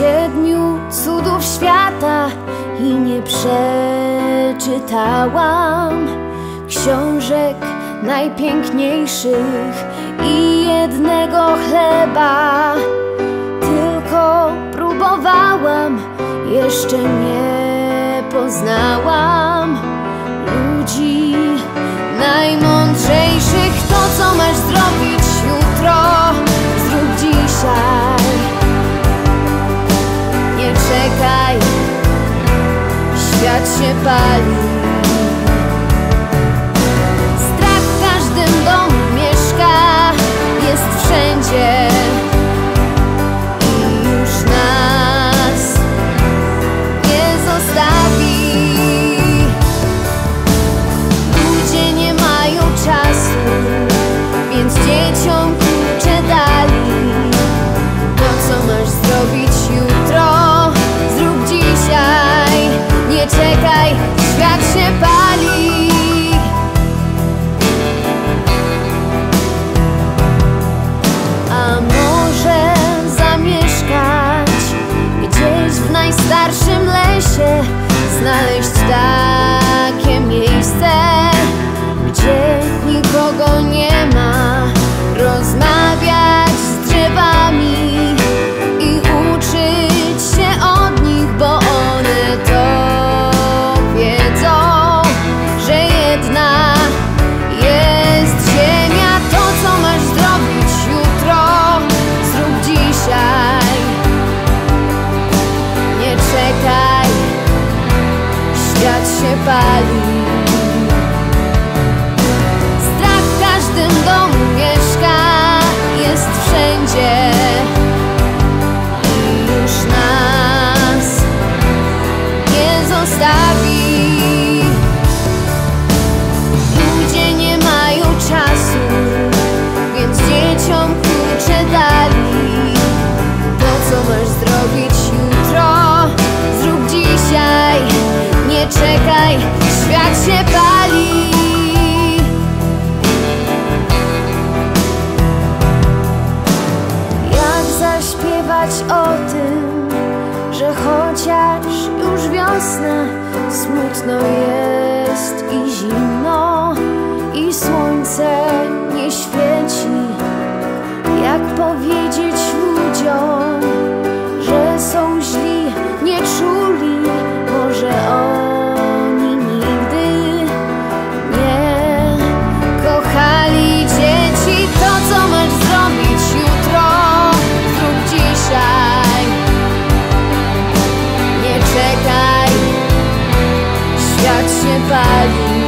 siedmiu cudów świata i nie przeczytałam książek najpiękniejszych i jednego chleba. Tylko próbowałam, jeszcze nie poznałam ludzi najmądrzejszych. Świat się pali. Strach w każdym domu mieszka, jest wszędzie. I już nas nie zostawi. Ludzie nie mają czasu, więc dzieciom świat już wiosna, smutno jest i zimno, i słońce nie świeci. Jak powiedzieć 些白云。